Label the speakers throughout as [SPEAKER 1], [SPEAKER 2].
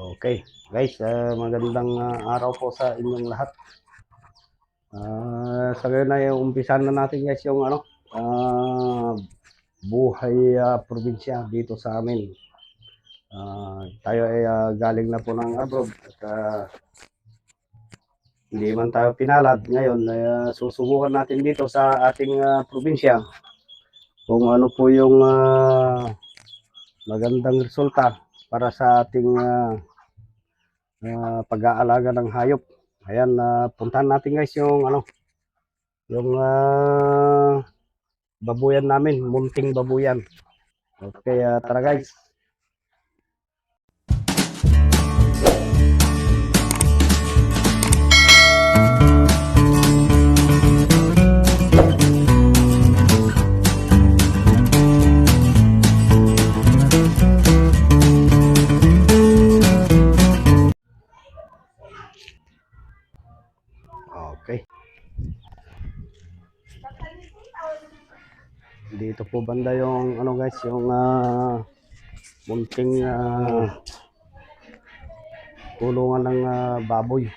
[SPEAKER 1] Okay, guys, ah, magandang ah, araw po sa inyong lahat. Ah, sa ngayon ay umpisan na natin guys yung ano, ah, buhay ah, probinsya dito sa amin. Ah, tayo ay ah, galing na po ng abroad at ah, hindi man tayo pinalad ngayon ay ah, susubukan natin dito sa ating ah, probinsya kung ano po yung ah, magandang resulta para sa ating ah, ah, pag-aalaga ng hayop. Ayan, uh, puntahan natin guys yung ano, yung ah, babuyan namin, munting babuyan. Okay, ah, tara guys. Okay. Dito po banda yung ano guys, yung ah, munting kulungan ng ah, baboy.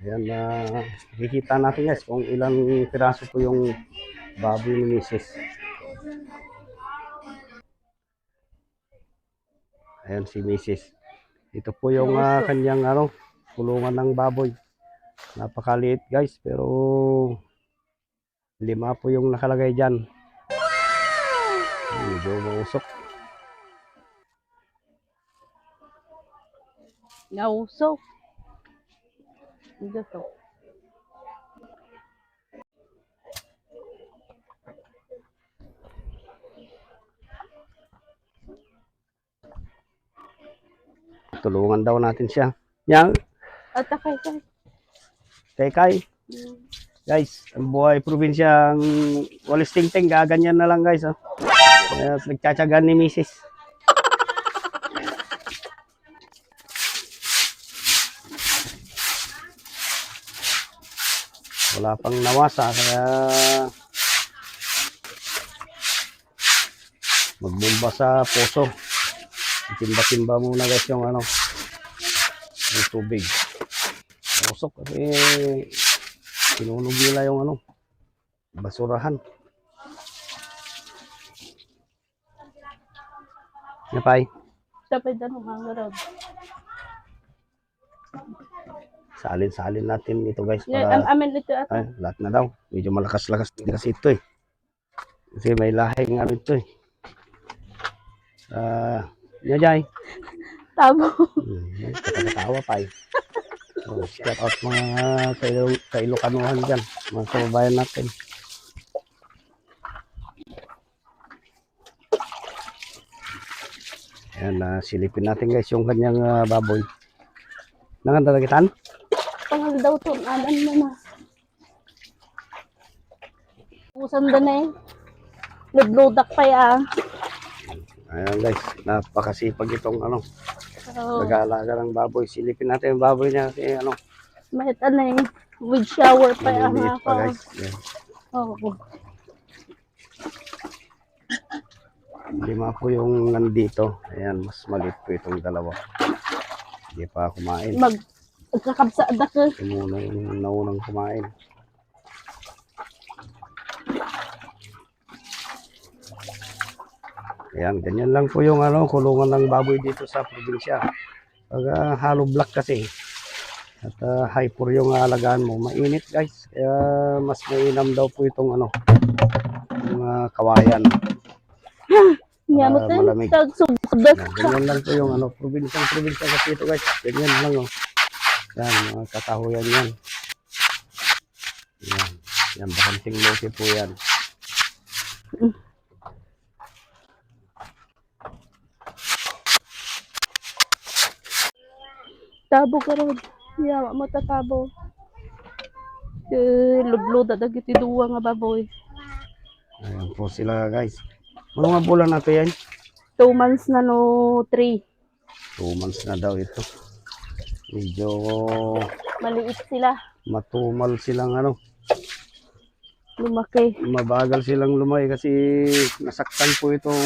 [SPEAKER 1] Ayan, uh, kikita natin guys kung ilang piraso po yung baboy ni Mrs. Ayan si Mrs. Ito po yung ah, kanyang ano, kulungan ng baboy. Napakaliit guys, pero lima po yung nakalagay dyan. Medyo mausok.
[SPEAKER 2] Nauso. Ito to.
[SPEAKER 1] Tulungan daw natin siya. Yang,
[SPEAKER 2] At akay kay.
[SPEAKER 1] Kay kay. Guys, ang buhay probinsyang walis tingting, gaganyan na lang guys. Oh. Kaya nagtsatsagan ni Mrs. Wala pang nawasa, kaya magbomba sa puso. Timba-timba muna guys yung ano, yung tubig. Usok kasi sinunog nila yung ano, basurahan. Napay,
[SPEAKER 2] Sapay dan mga road.
[SPEAKER 1] salin-salin natin ito guys
[SPEAKER 2] Yeah,
[SPEAKER 1] para
[SPEAKER 2] amin ito at
[SPEAKER 1] ay, lahat na daw. Medyo malakas-lakas din kasi ito eh. Kasi may lahing ano ito eh. Ah, uh, Jai.
[SPEAKER 2] tabo.
[SPEAKER 1] Hmm, Katawa pa eh. So, shout out mga kailo, kailokanuhan dyan, mga kababayan natin. Ayan, na silipin natin guys yung kanyang ah, baboy. Nanganda nagitan?
[SPEAKER 2] Pangal daw to. Anan mo na. Usan da na eh. Naglodak pa ya.
[SPEAKER 1] Ayan guys, napakasipag itong ano,
[SPEAKER 2] Oh,
[SPEAKER 1] nag-aalaga ng baboy. Silipin natin yung baboy niya kasi ano,
[SPEAKER 2] mahit na eh. With shower pa ya.
[SPEAKER 1] maliliit pa guys. Ayan.
[SPEAKER 2] Oh.
[SPEAKER 1] Lima po yung nandito. Ayan, mas maliit po itong dalawa. Hindi pa kumain.
[SPEAKER 2] Mag Magkakabsa da ka.
[SPEAKER 1] Ito muna yung naunang kumain. Ayan, ganyan lang po yung ano, kulungan ng baboy dito sa probinsya. Pag ah, hollow block kasi. At uh, high pour yung alagaan mo. Mainit guys. Kaya mas mainam daw po itong ano, yung ah, kawayan.
[SPEAKER 2] Niya mo
[SPEAKER 1] Ah,
[SPEAKER 2] tayo.
[SPEAKER 1] malamig.
[SPEAKER 2] Tag subdak.
[SPEAKER 1] Yan, ganyan lang po yung ano, probinsyang probinsya kasi ito guys. Ganyan lang oh. Yan, mga katahuyan yan. Yan, yan, bakanting lote po yan.
[SPEAKER 2] Tabo ka ron. Yawa mo ta tabo. Eh, ludlo da dagiti duwa nga baboy.
[SPEAKER 1] Ayan po sila guys. Ano mga bulan na to yan?
[SPEAKER 2] Two months na no, three.
[SPEAKER 1] Two months na daw ito. Medyo
[SPEAKER 2] Maliit sila.
[SPEAKER 1] matumal silang ano,
[SPEAKER 2] Lumaki.
[SPEAKER 1] mabagal silang lumaki kasi nasaktan po itong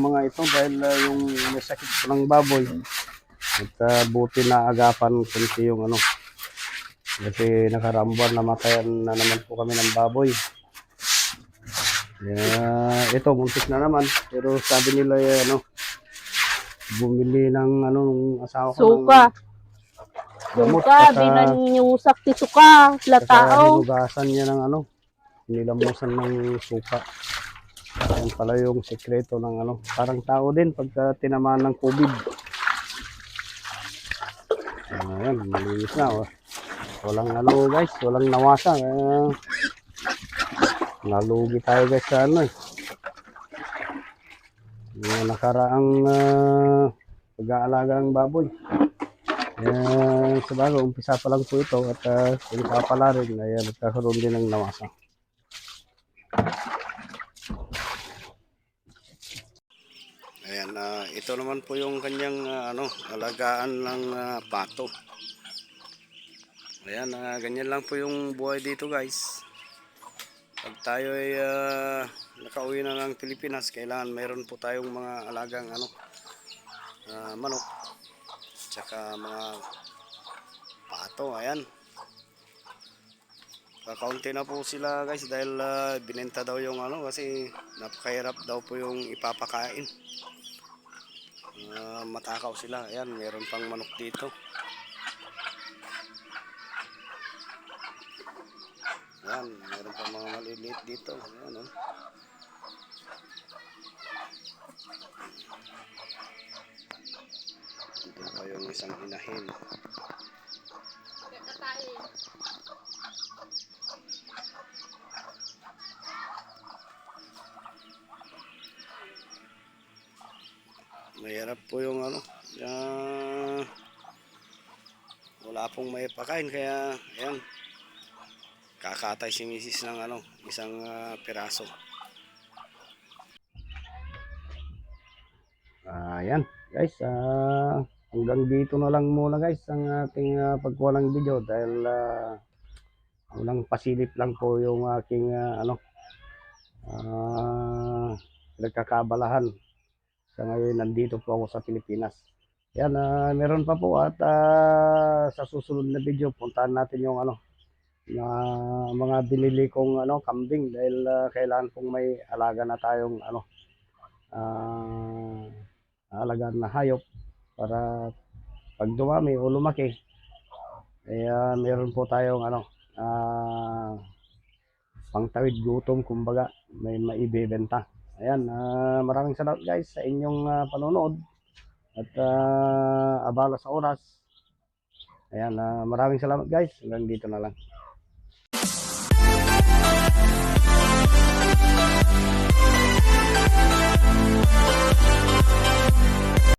[SPEAKER 1] mga ito dahil ah, yung may sakit po ng baboy. At ah, buti na agapan kunti yung ano. Kasi nakarambuan namatayan na naman po kami ng baboy. Yeah, ito muntik na naman pero sabi nila eh, ano bumili ng ano nung asawa ko ng
[SPEAKER 2] Suka.
[SPEAKER 1] gamot
[SPEAKER 2] Suka,
[SPEAKER 1] saka-
[SPEAKER 2] binanyusak ti suka. Sila
[SPEAKER 1] Saka
[SPEAKER 2] tao.
[SPEAKER 1] hinugasan niya ng ano, nilamusan ng suka. Yan pala yung sekreto ng ano. Parang tao din pagka tinamaan ng COVID. Ayan, malinis na. Oh. Walang ano guys, walang nawasa. Eh, nalugi tayo guys sa ano eh. Yung nakaraang uh, pag-aalaga ng baboy. Eh, sa bago, umpisa pa lang po ito at uh, umpisa pala rin ay uh, nagkakaroon din ng nawasa. Ayan, ah, ito naman po yung kanyang ah, ano, alagaan ng ah, pato. Ayan, ah, ganyan lang po yung buhay dito guys. Pag tayo ay ah, nakauwi na ng Pilipinas, kailangan mayroon po tayong mga alagang ano, ah, manok tsaka mga pato ayan kakaunti na po sila guys dahil ah, binenta daw yung ano kasi napakahirap daw po yung ipapakain Ah, matakaw sila ayan meron pang manok dito ayan meron pang mga maliliit dito ayan oh. Ito pa yung isang inahin. Mahirap po yung ano. ah, wala pong may pakain kaya ayan. Kakatay si misis ng ano, isang ah, piraso. Ayan, guys, ah hanggang dito na lang muna guys ang ating uh, pagkuha ng video dahil uh, unang pasilip lang po yung aking ah, ano ah nagkakabalahan sa ngayon nandito po ako sa Pilipinas. Yan, ah, meron pa po at ah, sa susunod na video puntahan natin yung ano na mga binili kong ano kambing dahil ah, kailangan pong may alaga na tayong ano ah alagaan na hayop para pag dumami o lumaki eh ah, meron po tayong ano ah pangtawid gutom kumbaga may maibebenta ayan uh, maraming salamat guys sa inyong uh, panonood at uh, abala sa oras ayan uh, maraming salamat guys hanggang dito na lang Thank you.